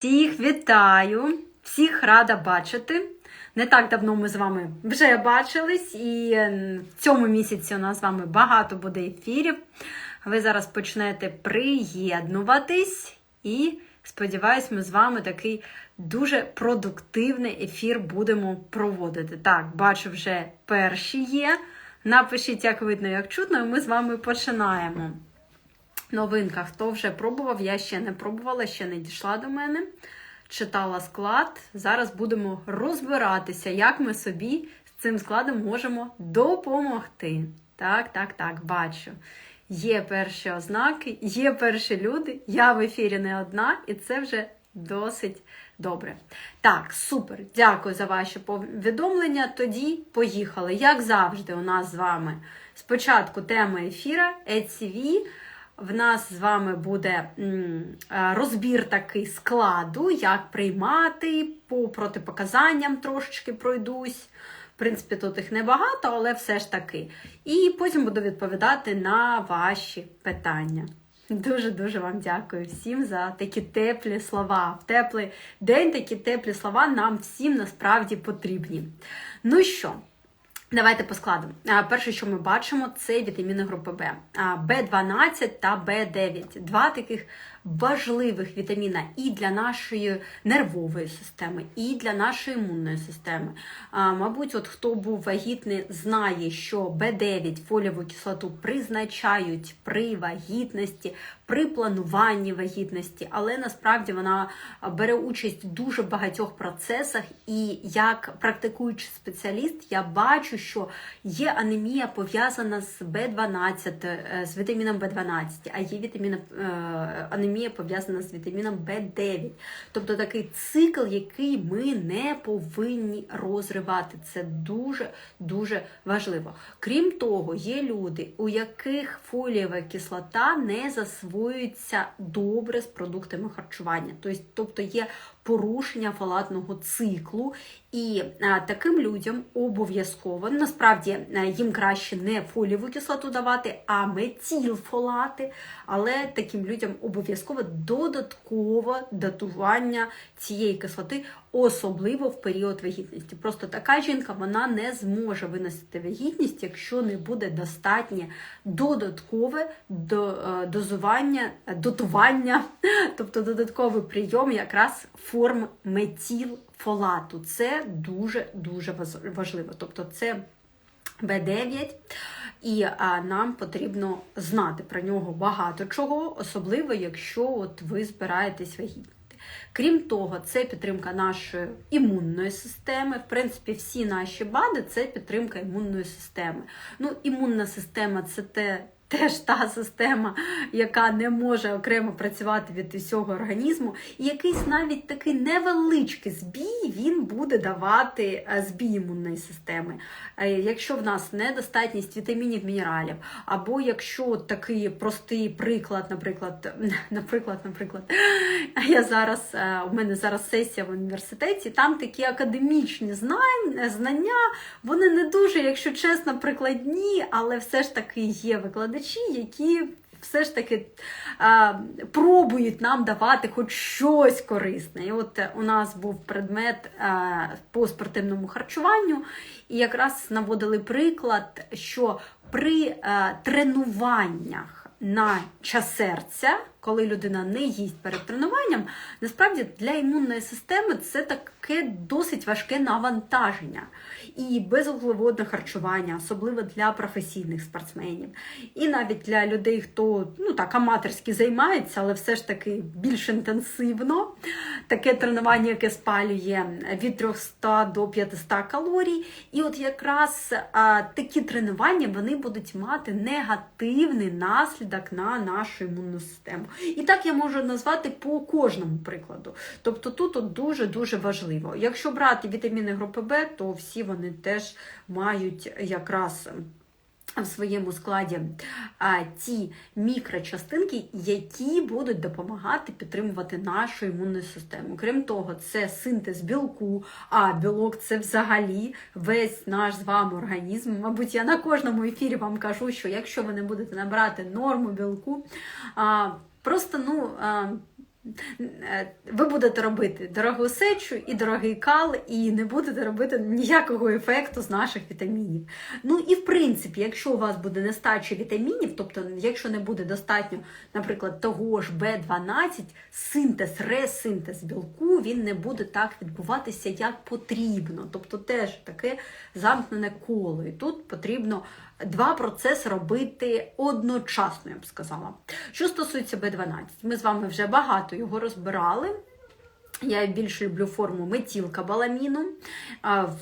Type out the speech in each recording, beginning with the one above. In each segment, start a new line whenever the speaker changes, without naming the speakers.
Всіх вітаю, всіх рада бачити. Не так давно ми з вами вже бачились, і в цьому місяці у нас з вами багато буде ефірів. Ви зараз почнете приєднуватись, і сподіваюсь, ми з вами такий дуже продуктивний ефір будемо проводити. Так, бачу, вже перші є. Напишіть, як видно, як чутно, і ми з вами починаємо. Новинка, хто вже пробував, я ще не пробувала, ще не дійшла до мене. Читала склад. Зараз будемо розбиратися, як ми собі з цим складом можемо допомогти. Так, так, так, бачу. Є перші ознаки, є перші люди. Я в ефірі не одна, і це вже досить добре. Так, супер. Дякую за ваші повідомлення. Тоді поїхали. Як завжди, у нас з вами спочатку тема ефіра ECV. В нас з вами буде е, розбір такий складу, як приймати, по протипоказанням трошечки пройдусь. В принципі, тут їх небагато, але все ж таки. І потім буду відповідати на ваші питання. Дуже-дуже вам дякую всім за такі теплі слова. В теплий день такі теплі слова нам всім насправді потрібні. Ну що? Давайте по складу. Перше, що ми бачимо, це вітаміни групи Б. Б12 та Б9. Два таких важливих вітаміна і для нашої нервової системи, і для нашої імунної системи. А, Мабуть, от хто був вагітний, знає, що Б9 фолієву кислоту призначають при вагітності, при плануванні вагітності, але насправді вона бере участь в дуже багатьох процесах, і як практикуючий спеціаліст, я бачу, що є анемія пов'язана з Б12, е, з вітаміном Б12, а є вітаміна, е, анемія пов'язана з вітаміном Б9. Тобто такий цикл, який ми не повинні розривати. Це дуже-дуже важливо. Крім того, є люди, у яких фолієва кислота не засвоюється добре з продуктами харчування. Тобто, тобто є порушення фалатного циклу, і таким людям обов'язково насправді а, їм краще не фолієву кислоту давати, а метілфолати. Але таким людям обов'язково додаткове датування цієї кислоти, особливо в період вагітності. Просто така жінка вона не зможе виносити вагітність, якщо не буде достатнє додаткове до, е, дозування, дотування, тобто додатковий прийом якраз форм метілфолату. Це дуже-дуже важливо. Тобто це Б9, і а, нам потрібно знати про нього багато чого, особливо, якщо от ви збираєтесь вагітніти. Крім того, це підтримка нашої імунної системи. В принципі, всі наші БАДи це підтримка імунної системи. Ну, імунна система це те. Теж та система, яка не може окремо працювати від усього організму, і якийсь навіть такий невеличкий збій він буде давати збій імунної системи. Якщо в нас недостатність вітамінів, мінералів, або якщо такий простий приклад, наприклад, наприклад, наприклад, я зараз у мене зараз сесія в університеті, там такі академічні знання, вони не дуже, якщо чесно, прикладні, але все ж таки є викладачі які все ж таки а, пробують нам давати хоч щось корисне. І от у нас був предмет а, по спортивному харчуванню, і якраз наводили приклад, що при а, тренуваннях на час серця, коли людина не їсть перед тренуванням, насправді для імунної системи це таке досить важке навантаження. І безуглеводне харчування, особливо для професійних спортсменів. І навіть для людей, хто ну так аматорськи займається, але все ж таки більш інтенсивно. Таке тренування, яке спалює від 300 до 500 калорій. І от якраз а, такі тренування вони будуть мати негативний наслідок на нашу імунну систему. І так я можу назвати по кожному прикладу. Тобто тут дуже-дуже важливо. Якщо брати вітаміни групи Б, то всі вони теж мають якраз. В своєму складі а, ті мікрочастинки, які будуть допомагати підтримувати нашу імунну систему. Крім того, це синтез білку, а білок це взагалі весь наш з вами організм. Мабуть, я на кожному ефірі вам кажу, що якщо ви не будете набирати норму білку, а, просто ну. А, Ви будете робити дорогу сечу і дорогий кал, і не будете робити ніякого ефекту з наших вітамінів. Ну і в принципі, якщо у вас буде нестача вітамінів, тобто, якщо не буде достатньо, наприклад, того ж B12, синтез, ресинтез білку, він не буде так відбуватися, як потрібно. Тобто теж таке замкнене коло. І тут потрібно два процеси робити одночасно, я б сказала. Що стосується Б12, ми з вами вже багато його розбирали. Я більше люблю форму метілкабаламіну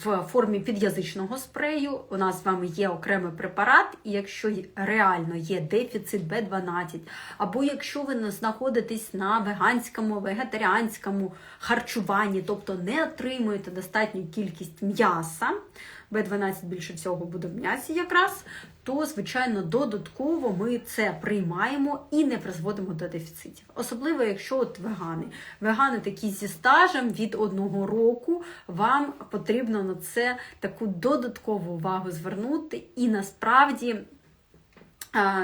в формі під'язичного спрею. У нас з вами є окремий препарат, і якщо реально є дефіцит B12, або якщо ви знаходитесь на веганському, вегетаріанському харчуванні, тобто не отримуєте достатню кількість м'яса, B12 більше всього буде в м'ясі якраз, то, звичайно, додатково ми це приймаємо і не призводимо до дефіцитів. Особливо, якщо от вегани. Вегани такі зі стажем від одного року, вам потрібно на це таку додаткову увагу звернути, і насправді.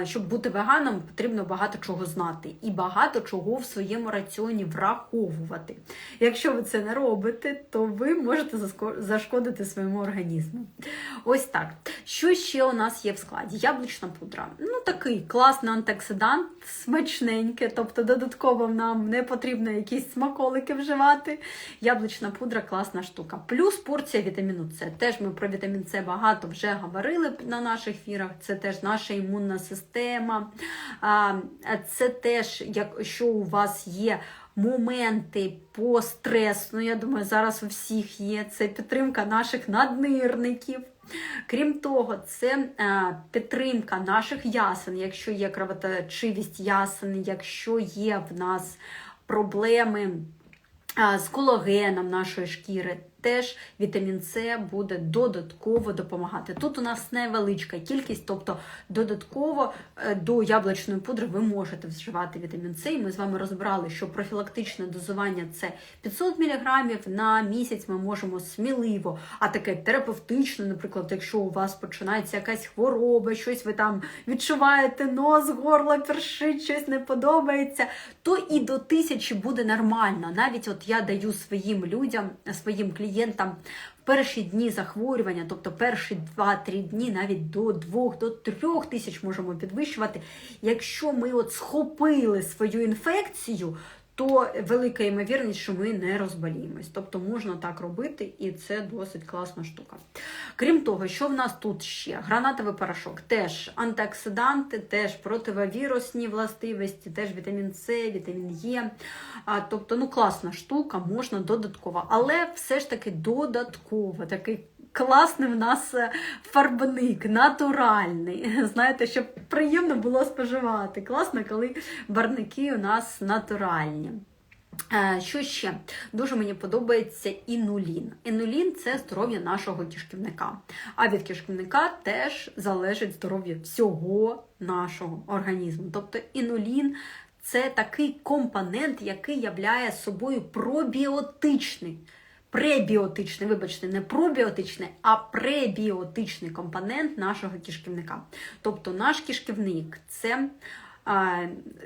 Щоб бути веганом, потрібно багато чого знати і багато чого в своєму раціоні враховувати. Якщо ви це не робите, то ви можете зашкодити своєму організму. Ось так. Що ще у нас є в складі? Яблучна пудра. Ну, такий класний антиоксидант, смачненький, тобто додатково нам не потрібно якісь смаколики вживати. Яблучна пудра класна штука. Плюс порція вітаміну С. Теж ми про вітамін С багато вже говорили на наших ефірах. Це теж наша імунна система. Це теж, якщо у вас є моменти по стресу, ну, я думаю, зараз у всіх є. Це підтримка наших наднирників. Крім того, це підтримка наших ясен, якщо є кровоточивість ясен, якщо є в нас проблеми з колагеном нашої шкіри теж вітамін С буде додатково допомагати. Тут у нас невеличка кількість, тобто додатково е, до яблучної пудри ви можете вживати вітамін С. І ми з вами розбирали, що профілактичне дозування це 500 мг на місяць. Ми можемо сміливо, а таке терапевтичне, наприклад, якщо у вас починається якась хвороба, щось ви там відчуваєте нос, горло, першить, щось не подобається, то і до тисячі буде нормально. Навіть от я даю своїм людям, своїм клієнтам клієнтам в перші дні захворювання, тобто перші 2-3 дні, навіть до 2 до 3 тисяч можемо підвищувати. Якщо ми от схопили свою інфекцію, то велика ймовірність, що ми не розболіємось. Тобто можна так робити, і це досить класна штука. Крім того, що в нас тут ще? Гранатовий порошок, теж антиоксиданти, теж противовірусні властивості, теж вітамін С, вітамін Е. Тобто, ну класна штука, можна додатково, але все ж таки додатково такий класний в нас е, фарбник, натуральний. Знаєте, щоб приємно було споживати. Класно, коли барники у нас натуральні. Е, що ще? Дуже мені подобається інулін. Інулін це здоров'я нашого кишківника. А від кишківника теж залежить здоров'я всього нашого організму. Тобто інулін це такий компонент, який являє собою пробіотичний пребіотичний, вибачте, не пробіотичний, а пребіотичний компонент нашого кишківника. Тобто наш кишківник це.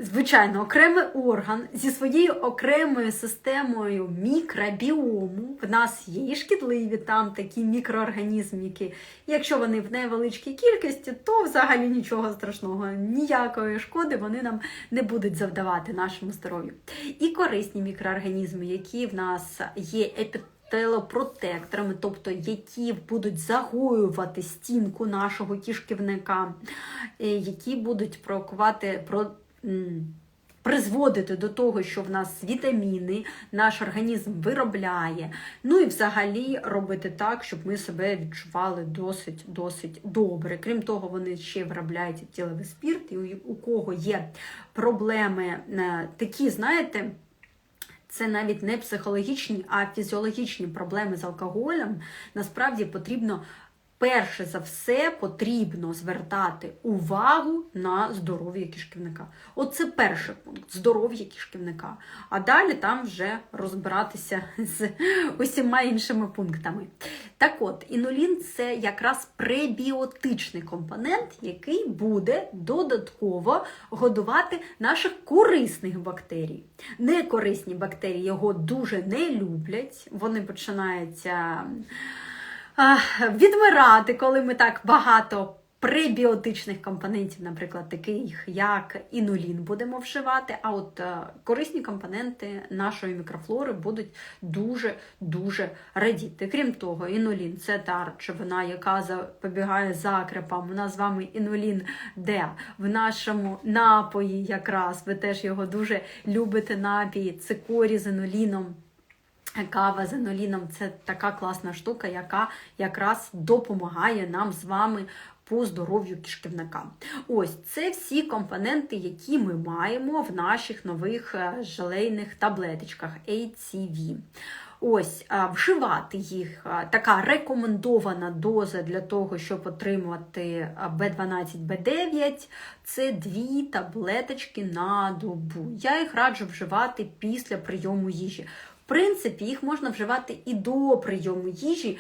Звичайно, окремий орган зі своєю окремою системою мікробіому. В нас є і шкідливі там такі мікроорганізми, які, якщо вони в невеличкій кількості, то взагалі нічого страшного, ніякої шкоди вони нам не будуть завдавати нашому здоров'ю. І корисні мікроорганізми, які в нас є епітеліальними, телопротекторами, тобто які будуть загоювати стінку нашого кишківника, е, які будуть провокувати про. Призводити до того, що в нас вітаміни, наш організм виробляє. Ну і взагалі робити так, щоб ми себе відчували досить-досить добре. Крім того, вони ще виробляють тіловий спірт, і у кого є проблеми е, такі, знаєте, це навіть не психологічні, а фізіологічні проблеми з алкоголем, насправді потрібно перше за все потрібно звертати увагу на здоров'я кишківника. Оце перший пункт здоров'я кишківника. А далі там вже розбиратися з усіма іншими пунктами. Так от, інулін це якраз пребіотичний компонент, який буде додатково годувати наших корисних бактерій. Некорисні бактерії його дуже не люблять, вони починаються відмирати, коли ми так багато пребіотичних компонентів, наприклад, таких як інулін, будемо вживати. А от е, корисні компоненти нашої мікрофлори будуть дуже-дуже радіти. Крім того, інулін це та речовина, яка запобігає закрепам. У нас з вами інулін де в нашому напої, якраз ви теж його дуже любите напій, цикорі з інуліном. Кава з еноліном це така класна штука, яка якраз допомагає нам з вами по здоров'ю кишківника. Ось це всі компоненти, які ми маємо в наших нових е, желейних таблеточках ACV. Ось вживати їх така рекомендована доза для того, щоб отримувати B12, B9 це дві таблеточки на добу. Я їх раджу вживати після прийому їжі. В принципі, їх можна вживати і до прийому їжі,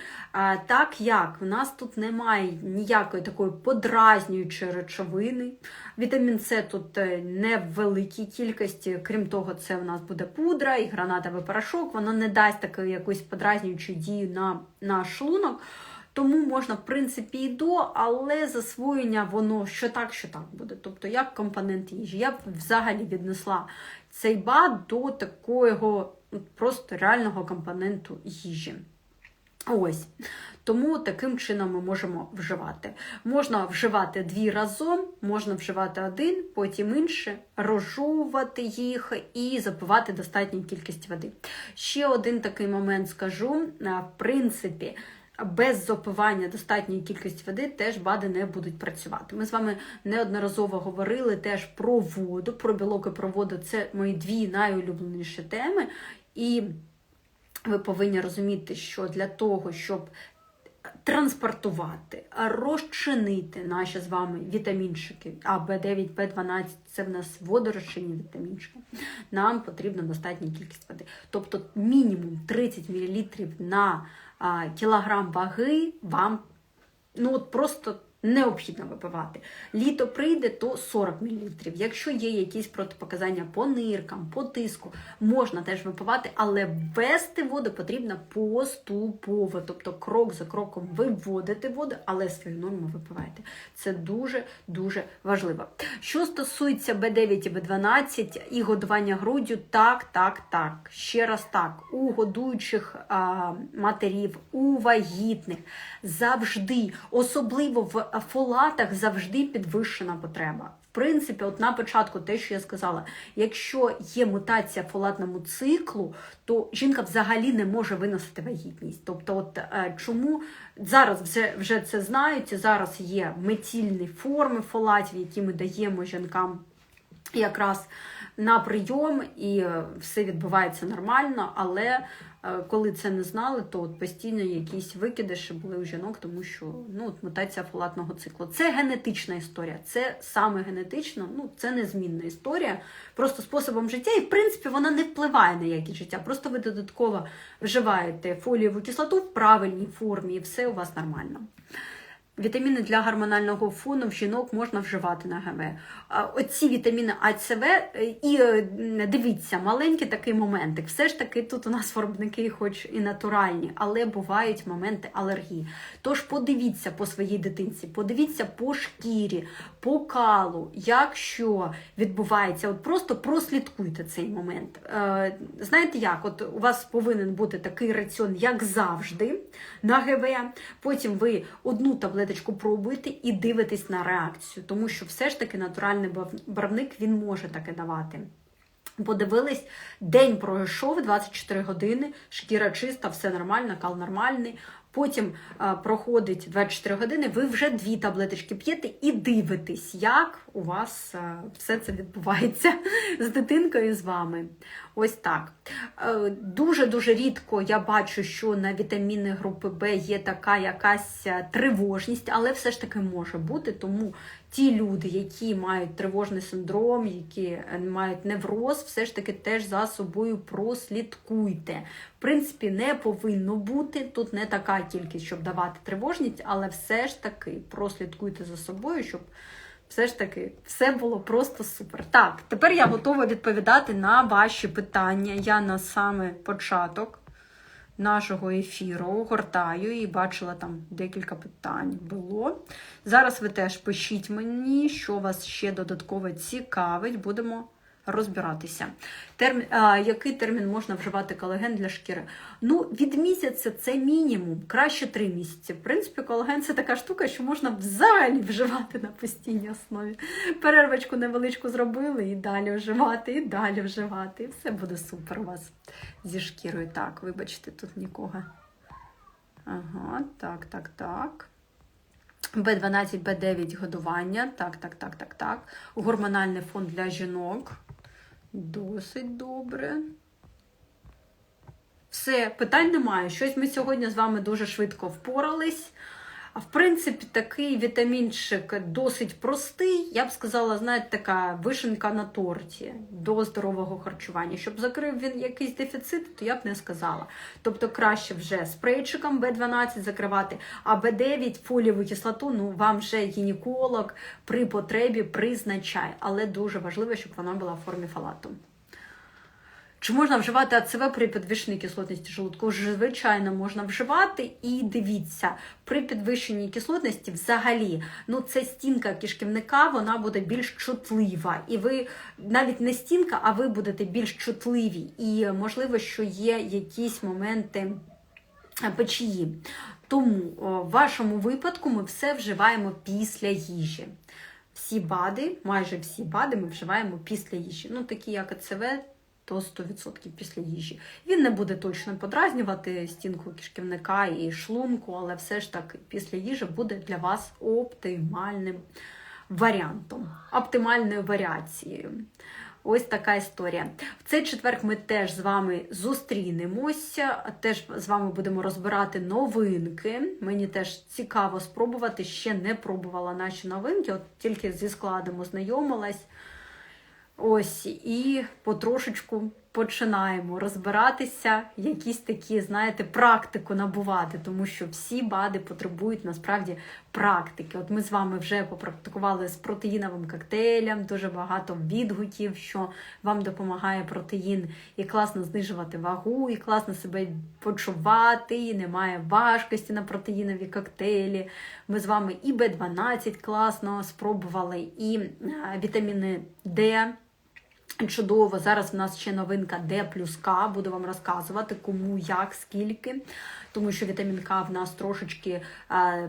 так як в нас тут немає ніякої такої подразнюючої речовини. Вітамін С тут е, не в великій кількості, крім того, це у нас буде пудра і гранатовий порошок, воно не дасть такої якоїсь подразнюючу дію на наш шлунок. Тому можна, в принципі, і до, але засвоєння воно що так, що так буде. Тобто, як компонент їжі. Я б взагалі віднесла цей бад до такого просто реального компоненту їжі. Ось. Тому таким чином ми можемо вживати. Можна вживати дві разом, можна вживати один, потім інше, розжовувати їх і запивати достатню кількість води. Ще один такий момент скажу: в принципі, без запивання достатньої кількості води теж БАДи не будуть працювати. Ми з вами неодноразово говорили теж про воду, про білок і про воду це мої дві найулюбленіші теми. І ви повинні розуміти, що для того, щоб транспортувати, розчинити наші з вами вітамінчики, а Б9, Б12 це в нас водорозчинні вітамінчики, нам потрібна достатня кількість води. Тобто мінімум 30 мл на кілограм ваги вам ну от просто необхідно випивати. Літо прийде, то 40 мл. Якщо є якісь протипоказання по ниркам, по тиску, можна теж випивати, але ввести воду потрібно поступово. Тобто крок за кроком виводити воду, але свою норму випивайте. Це дуже-дуже важливо. Що стосується Б9 і Б12 і годування груддю, так, так, так. Ще раз так, у годуючих а, матерів, у вагітних завжди, особливо в фолатах завжди підвищена потреба. В принципі, от на початку те, що я сказала, якщо є мутація фолатному циклу, то жінка взагалі не може виносити вагітність. Тобто, от е, чому зараз вже вже це знають, зараз є метільні форми фолатів, які ми даємо жінкам якраз на прийом, і е, все відбувається нормально, але Е, коли це не знали, то от постійно якісь викидиші були у жінок, тому що ну, от мутація фолатного циклу. Це генетична історія, це саме генетично, ну це незмінна історія, просто способом життя, і в принципі вона не впливає на якість життя. Просто ви додатково вживаєте фолієву кислоту в правильній формі, і все у вас нормально. Вітаміни для гормонального фону в жінок можна вживати на ГВ. Оці вітаміни АЦВ, е, і е, дивіться, маленький такий моментик. Все ж таки тут у нас виробники, хоч і натуральні, але бувають моменти алергії. Тож подивіться по своїй дитинці, подивіться по шкірі, по калу, якщо відбувається, от просто прослідкуйте цей момент. Е, знаєте як? От у вас повинен бути такий раціон, як завжди, на ГВ. Потім ви одну таблетку таблеточку пробуйте і дивитесь на реакцію, тому що все ж таки натуральний барвник він може таке давати. Подивились, день пройшов 24 години, шкіра чиста, все нормально, кал нормальний. Потім а, проходить 24 години, ви вже дві таблеточки п'єте і дивитесь, як у вас а, все це відбувається з дитинкою з вами. Ось так. Е, Дуже-дуже рідко я бачу, що на вітаміни групи Б є така якась е, тривожність, але все ж таки може бути. Тому ті люди, які мають тривожний синдром, які е, мають невроз, все ж таки теж за собою прослідкуйте. В принципі, не повинно бути. Тут не така кількість, щоб давати тривожність, але все ж таки прослідкуйте за собою, щоб все ж таки все було просто супер. Так, тепер я готова відповідати на ваші питання. Я на саме початок нашого ефіру гортаю і бачила там декілька питань було. Зараз ви теж пишіть мені, що вас ще додатково цікавить. Будемо розбиратися. Термін, а, який термін можна вживати колаген для шкіри? Ну, від місяця це мінімум, краще три місяці. В принципі, колаген це така штука, що можна взагалі вживати на постійній основі. Перервочку невеличку зробили і далі вживати, і далі вживати. І все буде супер у вас зі шкірою. Так, вибачте, тут нікого. Ага, так, так, так. Б12, Б9 годування. Так, так, так, так, так. Гормональний фон для жінок. Досить добре. Все, питань немає. Щось ми сьогодні з вами дуже швидко впорались. А в принципі, такий вітамінчик досить простий. Я б сказала, знаєте, така вишенка на торті до здорового харчування. Щоб закрив він якийсь дефіцит, то я б не сказала. Тобто краще вже спрейчиком B12 закривати, а B9 фолієву кислоту, ну вам вже гінеколог при потребі призначає. Але дуже важливо, щоб вона була в формі фалату. Чи можна вживати АЦВ при підвищеній кислотності желудку? Звичайно, можна вживати. І дивіться, при підвищеній кислотності взагалі, ну це стінка кишківника, вона буде більш чутлива. І ви навіть не стінка, а ви будете більш чутливі. І можливо, що є якісь моменти печії. Тому в вашому випадку ми все вживаємо після їжі. Всі БАДи, майже всі БАДи ми вживаємо після їжі. Ну, такі як АЦВ, то 100% після їжі. Він не буде точно подразнювати стінку кишківника і шлунку, але все ж таки після їжі буде для вас оптимальним варіантом, оптимальною варіацією. Ось така історія. В цей четверг ми теж з вами зустрінемося, теж з вами будемо розбирати новинки. Мені теж цікаво спробувати, ще не пробувала наші новинки, от тільки зі складом ознайомилась. Ось, і потрошечку починаємо розбиратися, якісь такі, знаєте, практику набувати, тому що всі БАДи потребують насправді практики. От ми з вами вже попрактикували з протеїновим коктейлем, дуже багато відгуків, що вам допомагає протеїн, і класно знижувати вагу, і класно себе почувати, і немає важкості на протеїнові коктейлі. Ми з вами і Б12 класно спробували, і вітаміни Д. Чудово, зараз в нас ще новинка Д плюс К. Буду вам розказувати, кому, як, скільки. Тому що вітамін К в нас трошечки е,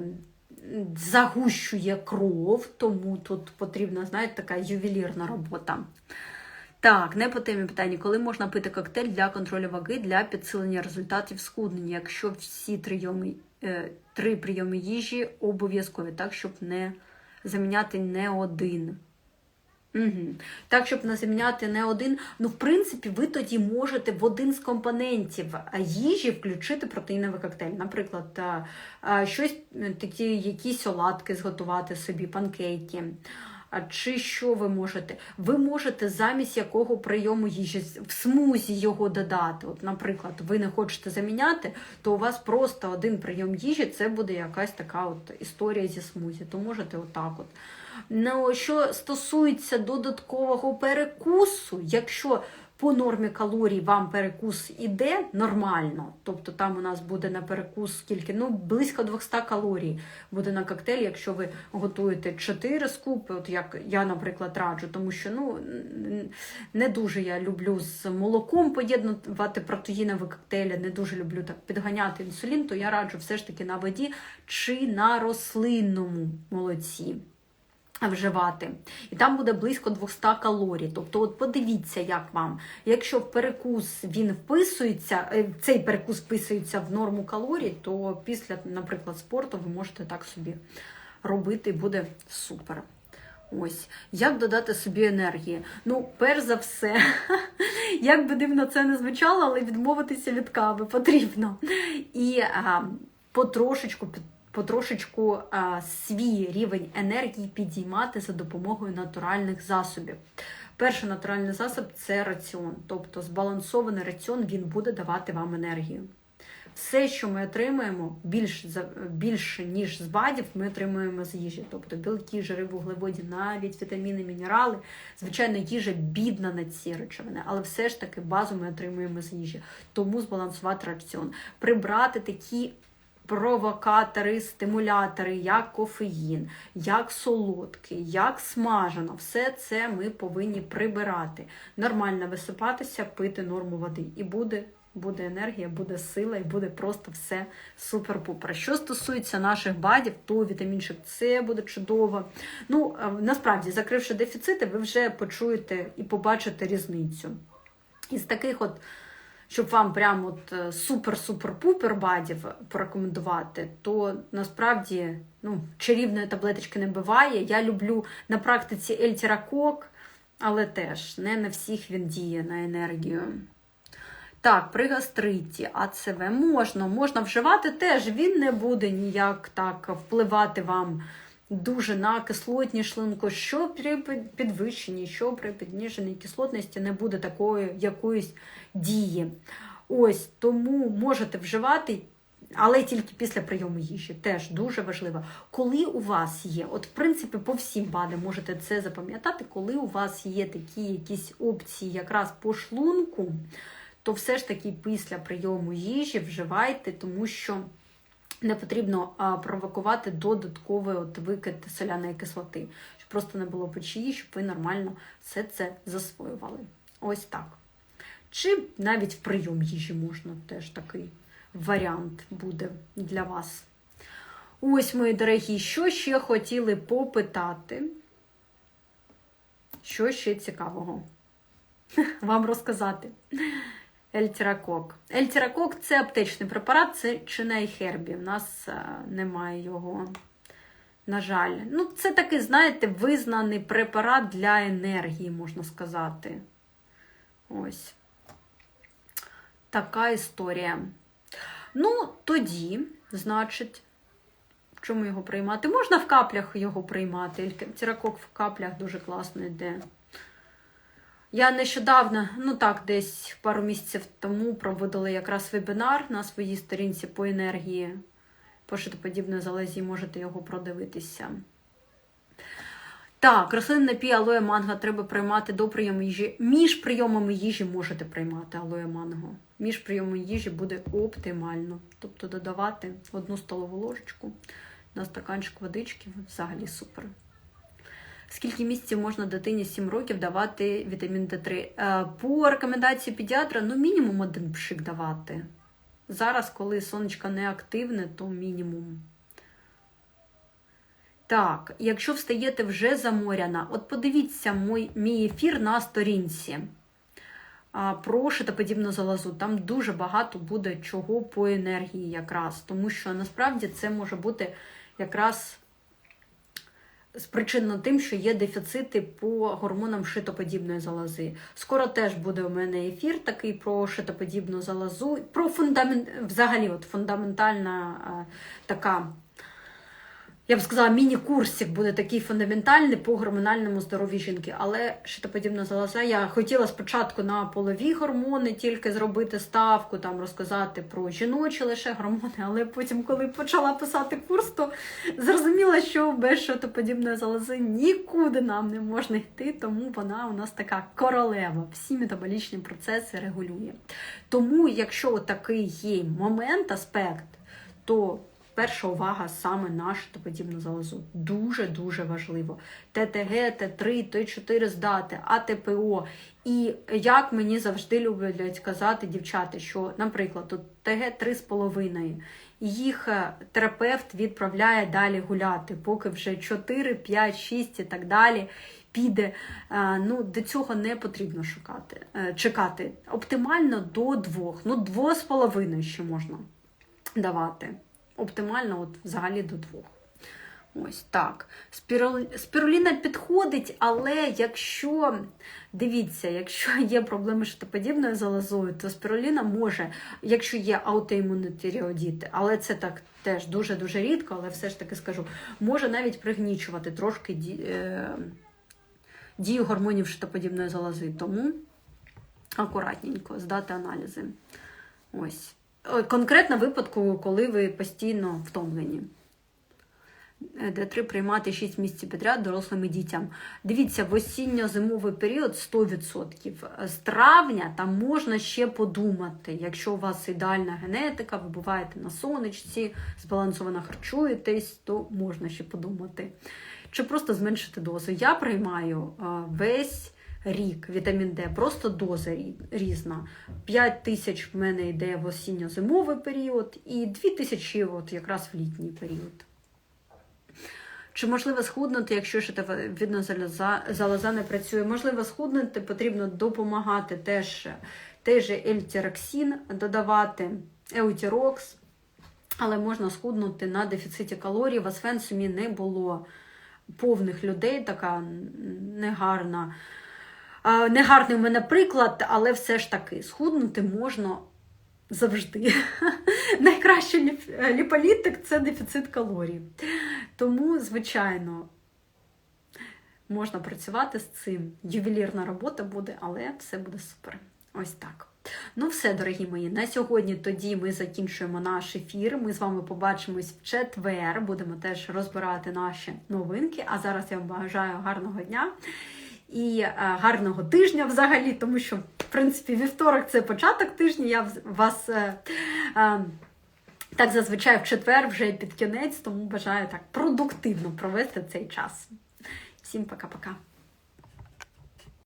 загущує кров, тому тут потрібна, знаєте, така ювелірна робота. Так, не по темі питання. Коли можна пити коктейль для контролю ваги для підсилення результатів схуднення, якщо всі прийоми, е, три прийоми їжі обов'язкові, так, щоб не заміняти не один. Угу. Так, щоб заміняти не один. Ну, в принципі, ви тоді можете в один з компонентів їжі включити протеїновий коктейль. Наприклад, щось такі, якісь оладки зготувати собі, панкейки. Чи що ви можете? Ви можете замість якого прийому їжі в смузі його додати. От, Наприклад, ви не хочете заміняти, то у вас просто один прийом їжі це буде якась така от історія зі смузі. То можете отак от. Ну, що стосується додаткового перекусу, якщо по нормі калорій вам перекус іде нормально, тобто там у нас буде на перекус скільки, ну, близько 200 калорій буде на коктейль, якщо ви готуєте 4 скупи, от як я, наприклад, раджу, тому що ну, не дуже я люблю з молоком поєднувати протеїнові коктейлі, не дуже люблю так підганяти інсулін, то я раджу все ж таки на воді чи на рослинному молоці. Вживати. І там буде близько 200 калорій. Тобто, от подивіться, як вам. Якщо в перекус він вписується, е, цей перекус вписується в норму калорій, то після, наприклад, спорту ви можете так собі робити, буде супер. Ось, як додати собі енергії? Ну, перш за все, як би дивно це не звучало, але відмовитися від кави потрібно. І а, потрошечку під потрошечку а, свій рівень енергії підіймати за допомогою натуральних засобів. Перший натуральний засіб це раціон, тобто збалансований раціон він буде давати вам енергію. Все, що ми отримуємо, більш, більше, ніж з БАДів, ми отримуємо з їжі. Тобто білки, жири, вуглеводі, навіть вітаміни, мінерали. Звичайно, їжа бідна на ці речовини, але все ж таки базу ми отримуємо з їжі. Тому збалансувати раціон. Прибрати такі провокатори, стимулятори, як кофеїн, як солодкий, як смажено. Все це ми повинні прибирати. Нормально висипатися, пити норму води. І буде. Буде енергія, буде сила і буде просто все супер-пупер. Що стосується наших бадів, то вітамінчик С буде чудово. Ну, насправді, закривши дефіцити, ви вже почуєте і побачите різницю. Із таких от щоб вам прям от е, супер-супер-пупер бадів порекомендувати, то насправді ну, чарівної таблеточки не буває. Я люблю на практиці ельтіракок, але теж не на всіх він діє на енергію. Так, при гастриті, АЦВ можна, можна вживати теж, він не буде ніяк так впливати вам дуже на кислотні шлунку, що при підвищенні, що при підніженій кислотності не буде такої якоїсь дії. Ось тому можете вживати. Але тільки після прийому їжі теж дуже важливо. Коли у вас є, от в принципі, по всім БАДам можете це запам'ятати, коли у вас є такі якісь опції якраз по шлунку, то все ж таки після прийому їжі вживайте, тому що не потрібно провокувати додатковий от викид соляної кислоти, щоб просто не було печії, щоб ви нормально все це засвоювали. Ось так. Чи навіть в прийом їжі можна теж такий варіант буде для вас. Ось, мої дорогі, що ще хотіли попитати? Що ще цікавого вам розказати? Ельтіракок. Ельтіракок це аптечний препарат, це чиней хербі. У нас е, немає його, на жаль. Ну, Це такий, знаєте, визнаний препарат для енергії, можна сказати. Ось. Така історія. Ну, тоді, значить, чому його приймати? Можна в каплях його приймати. Ельтіракок в каплях дуже класно йде. Я нещодавно, ну так, десь пару місяців тому проводила якраз вебінар на своїй сторінці по енергії, по шитоподібної залезі, можете його продивитися. Так, рослинний напій алоє манго треба приймати до прийому їжі. Між прийомами їжі можете приймати алоє манго. Між прийомами їжі буде оптимально. Тобто додавати одну столову ложечку на стаканчик водички взагалі супер. Скільки місяців можна дитині 7 років давати вітамін Д3? Е, по рекомендації педіатра, ну, мінімум один пшик давати. Зараз, коли сонечко не активне, то мінімум. Так, якщо встаєте вже заморяна, от подивіться мій, мій ефір на сторінці про шитоподібну залозу. Там дуже багато буде чого по енергії, якраз, тому що насправді це може бути якраз спричинено тим, що є дефіцити по гормонам шитоподібної залози. Скоро теж буде у мене ефір такий про шитоподібну залозу, про фундамент, взагалі, от фундаментальна така я б сказала, міні-курсик буде такий фундаментальний по гормональному здоров'ю жінки. Але шитоподібна залоза, я хотіла спочатку на полові гормони тільки зробити ставку, там розказати про жіночі лише гормони, але потім, коли почала писати курс, то зрозуміла, що без шитоподібної залози нікуди нам не можна йти, тому вона у нас така королева, всі метаболічні процеси регулює. Тому, якщо такий є момент, аспект, то перша увага саме на щитоподібну залозу. Дуже-дуже важливо. ТТГ, Т3, Т4 здати, АТПО. І як мені завжди люблять казати дівчата, що, наприклад, тут ТГ 3,5. Їх е, терапевт відправляє далі гуляти, поки вже 4, 5, 6 і так далі піде. Е, Ну, до цього не потрібно шукати, е, чекати. Оптимально до двох. Ну, двох з половиною ще можна давати. Оптимально, от взагалі до двох. Ось так. Спіруліна підходить, але якщо, дивіться, якщо є проблеми з щитоподібною залозою, то спіруліна може, якщо є аутоімунні але це так теж дуже-дуже рідко, але все ж таки скажу, може навіть пригнічувати трошки е, дію гормонів щитоподібної залози. Тому акуратненько здати аналізи. Ось. Е, Конкретно випадку, коли ви постійно втомлені. Д3 приймати 6 місяців підряд дорослим і дітям. Дивіться, в осінньо-зимовий період 100%. З травня там можна ще подумати. Якщо у вас ідеальна генетика, ви буваєте на сонечці, збалансовано харчуєтесь, то можна ще подумати. Чи просто зменшити дозу. Я приймаю весь рік вітамін Д, просто доза різна. 5 тисяч в мене йде в осінньо-зимовий період, і 2 тисячі от якраз в літній період. Чи можливо схуднути, якщо щитовидна залоза, залоза не працює? Можливо схуднути, потрібно допомагати теж, теж ельтіроксин додавати, еутірокс, але можна схуднути на дефіциті калорій. В Освенцумі не було повних людей, така негарна. Негарний у мене приклад, але все ж таки схуднути можна завжди. Найкращий ліполітик це дефіцит калорій. Тому, звичайно, можна працювати з цим. Ювелірна робота буде, але все буде супер. Ось так. Ну, все, дорогі мої, на сьогодні тоді ми закінчуємо наш ефір. Ми з вами побачимось в четвер. Будемо теж розбирати наші новинки. А зараз я вам бажаю гарного дня і е, гарного тижня взагалі, тому що, в принципі, вівторок це початок тижня. Я вас. е, е, так зазвичай в четвер вже під кінець, тому бажаю так продуктивно провести цей час. Всім пока-пока.